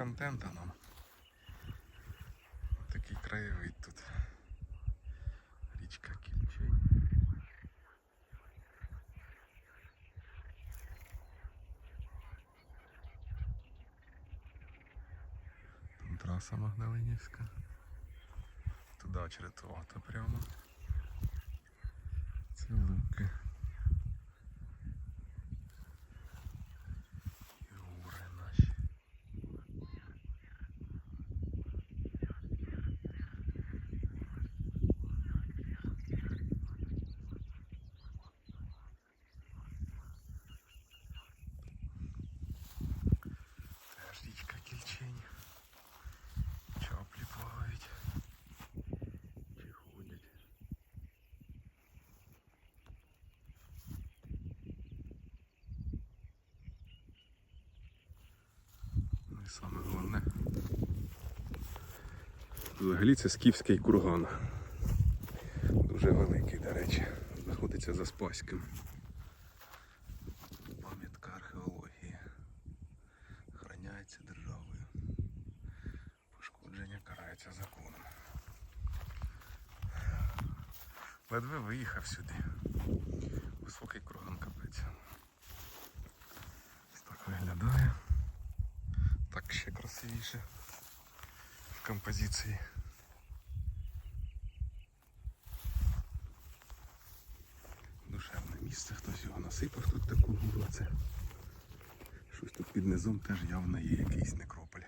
контента нам. Такий краєвид тут. Річка Кільчей. Там траса Магдалинівська. Туди черетувати прямо. Це луки. Саме головне. Взагалі це скіфський курган. Дуже великий, до речі. Знаходиться за Спаським. Пам'ятка археології. Охороняється державою. Пошкодження карається законом. Ледве виїхав сюди. Ще красивіше в композиції. Душевне місце, хтось його насипав тут таку гуру. Це щось тут під низом теж явно є якийсь некрополь.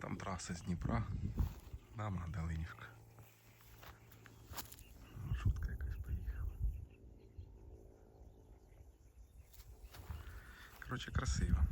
Там траса з Дніпра на Магдалинівка. Коротше, красиво.